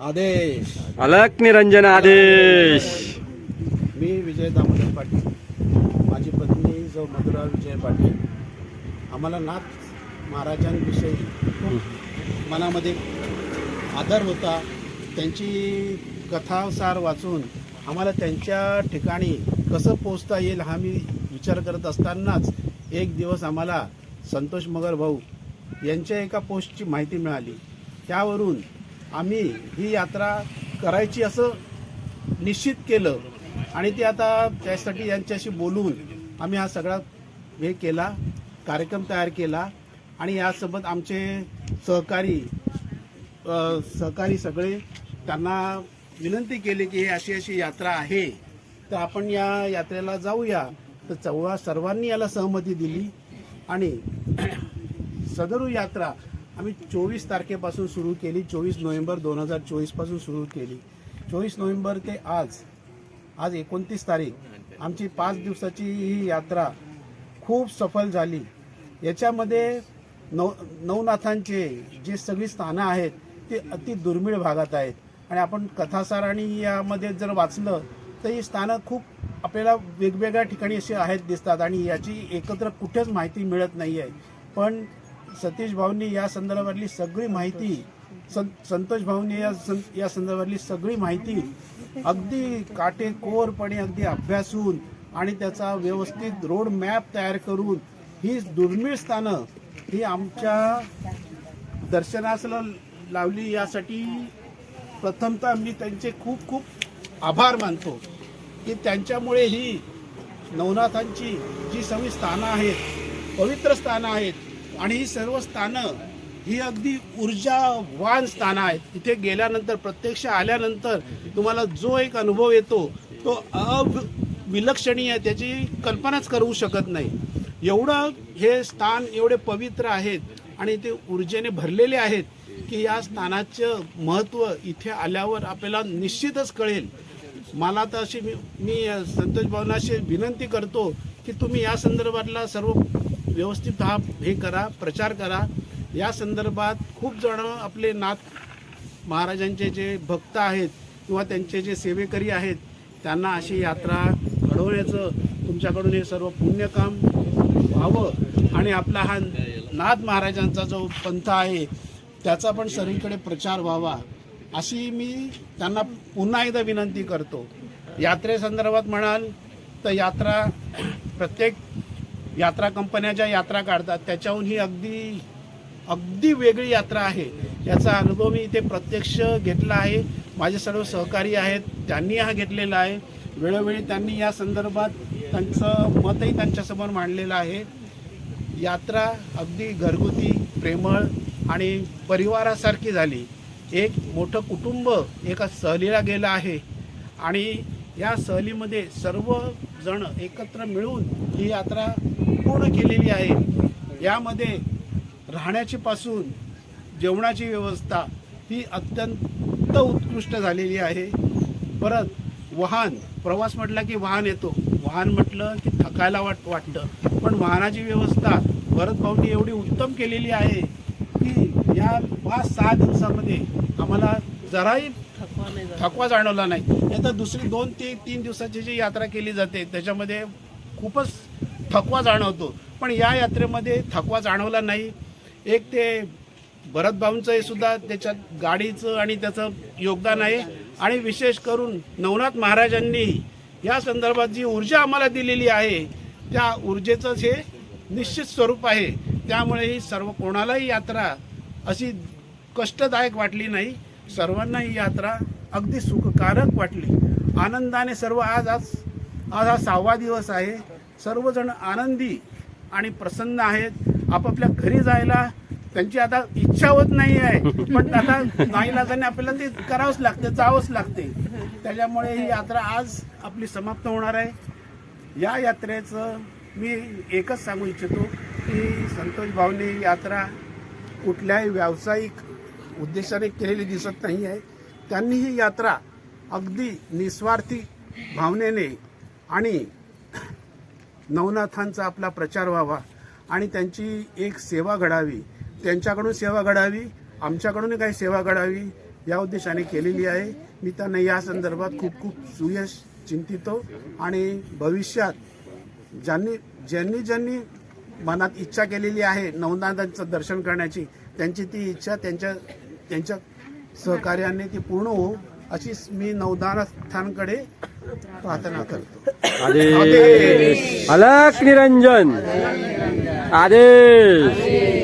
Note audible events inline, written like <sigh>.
आदेश. अलक निरंजन आदेश. मी विजय दामोदर पाटील. माझी पत्नी जो मधुरा विजय पाटील. आम्हाला नाथ महाराजांविषयी मनामध्ये आदर होता. त्यांची कथासार वाचून आम्हाला त्यांच्या ठिकाणी कसं पोचता येईल हा मी विचार करत असतानाच एक दिवस आम्हाला संतोष मगर भाऊ यांच्या एका पोस्टची माहिती मिळाली. त्यावरून आम्ही ही यात्रा करायची असं निश्चित केलं. आणि ते आता त्यासाठी यांच्याशी बोलून आम्ही हा सगळा हे केला कार्यक्रम तयार केला. आणि यासोबत आमचे सहकारी सहकारी सगळे त्यांना विनंती केली की हे अशी अशी यात्रा आहे. तर आपण या यात्रेला जाऊया. तर चौघा सर्वांनी याला सहमती दिली. आणि <clears throat> सदरू यात्रा आम्ही चोवीस तारखेपासून सुरू केली चोवीस नोव्हेंबर दोन हजार चोवीसपासून सुरू केली. चोवीस नोव्हेंबर ते आज आज एकोणतीस तारीख आमची पाच दिवसाची ही यात्रा खूप सफल झाली. याच्यामध्ये नव नवनाथांचे जे सगळी स्थानं आहेत ते अति दुर्मिळ भागात आहेत. आणि आपण कथासार आणि यामध्ये जर वाचलं तर ही स्थानं खूप आपल्याला वेगवेगळ्या ठिकाणी असे आहेत दिसतात आणि याची एकत्र कुठेच माहिती मिळत नाही आहे पण सतीश भाऊंनी या संदर्भातली सगळी माहिती सं संतोष भाऊंनी या सं या संदर्भातली सगळी माहिती अगदी काटेकोरपणे अगदी अभ्यासून आणि त्याचा व्यवस्थित रोड मॅप तयार करून ही दुर्मिळ स्थानं ही आमच्या दर्शनासला लावली यासाठी प्रथमतः मी त्यांचे खूप खूप आभार मानतो की त्यांच्यामुळे ही नवनाथांची जी सगळी स्थानं आहेत पवित्र स्थानं आहेत आणि ही सर्व स्थानं ही अगदी ऊर्जावान स्थानं आहेत. इथे गेल्यानंतर प्रत्यक्ष आल्यानंतर तुम्हाला जो एक अनुभव येतो तो अविलक्षणीय त्याची कल्पनाच करू शकत नाही. एवढं हे स्थान एवढे पवित्र आहेत आणि ते ऊर्जेने भरलेले आहेत की या स्थानाचं महत्त्व इथे आल्यावर आपल्याला निश्चितच कळेल. मला तर अशी मी मी संतोष भावना विनंती करतो की तुम्ही या संदर्भातला सर्व व्यवस्थित हा हे करा प्रचार करा. या संदर्भात खूप जण आपले नाथ महाराजांचे जे भक्त आहेत किंवा त्यांचे जे सेवेकरी आहेत त्यांना अशी यात्रा घडवण्याचं तुमच्याकडून हे सर्व पुण्यकाम व्हावं. आणि आपला हा नाथ महाराजांचा जो पंथ आहे त्याचा पण सगळीकडे प्रचार व्हावा अशी मी त्यांना पुन्हा एकदा विनंती करतो. यात्रेसंदर्भात म्हणाल तर यात्रा प्रत्येक यात्रा कंपन्या ज्या यात्रा काढतात त्याच्याहून ही अगदी अगदी वेगळी यात्रा आहे. याचा अनुभव मी इथे प्रत्यक्ष घेतला आहे. माझे सर्व सहकारी आहेत त्यांनी हा घेतलेला आहे. वेळोवेळी त्यांनी या संदर्भात त्यांचं मतही त्यांच्यासमोर मांडलेलं आहे. यात्रा अगदी घरगुती प्रेमळ आणि परिवारासारखी झाली. एक मोठं कुटुंब एका सहलीला गेलं आहे आणि या सहलीमध्ये सर्वजण एकत्र मिळून ही यात्रा पूर्ण केलेली आहे. यामध्ये राहण्याची पासून जेवणाची व्यवस्था ही अत्यंत उत्कृष्ट झालेली आहे. परत वाहन प्रवास म्हटला की वाहन येतो. वाहन म्हटलं की थकायला वाट वाटतं. पण वाहनाची व्यवस्था भरत भाऊंनी एवढी उत्तम केलेली आहे की या पाच सहा दिवसामध्ये आम्हाला जराही थकवा जाणवला नाही. नाही तर दुसरी दोन ते तीन दिवसाची जी यात्रा केली जाते त्याच्यामध्ये खूपच थकवा जाणवतो. पण या यात्रेमध्ये थकवा जाणवला नाही. एक ते भरत सुद्धा त्याच्यात गाडीचं आणि त्याचं योगदान आहे. आणि विशेष करून नवनाथ महाराजांनी या संदर्भात जी ऊर्जा आम्हाला दिलेली आहे त्या ऊर्जेचंच हे निश्चित स्वरूप आहे. त्यामुळे ही सर्व कोणालाही यात्रा अशी कष्टदायक वाटली नाही. सर्वांना ही यात्रा अगदी सुखकारक वाटली. आनंदाने सर्व आज आज आज हा सहावा दिवस आहे. सर्वजण आनंदी आणि प्रसन्न आहेत. आपापल्या घरी जायला त्यांची आता इच्छा होत नाही आहे. पण आता नाईलाजाने आपल्याला ते करावंच लागते जावंच लागते. त्याच्यामुळे ही यात्रा आज आपली समाप्त होणार आहे. या यात्रेचं मी एकच सांगू इच्छितो की संतोष भावने ही यात्रा कुठल्याही व्यावसायिक उद्देशाने केलेली दिसत नाही आहे. त्यांनी ही यात्रा अगदी निस्वार्थी भावनेने आणि नवनाथांचा आपला प्रचार व्हावा आणि त्यांची एक सेवा घडावी. त्यांच्याकडून सेवा घडावी आमच्याकडून काही सेवा घडावी या उद्देशाने केलेली आहे. मी त्यांना या संदर्भात खूप खूप सुयश चिंतितो आणि भविष्यात ज्यांनी ज्यांनी ज्यांनी मनात इच्छा केलेली आहे नवनाथांचं दर्शन करण्याची त्यांची ती इच्छा त्यांच्या त्यांच्या सहकार्याने ती पूर्ण होऊ. अशी मी नवनाथांकडे प्रार्थना करतो. आदेश. अलक निरंजन. आदेश.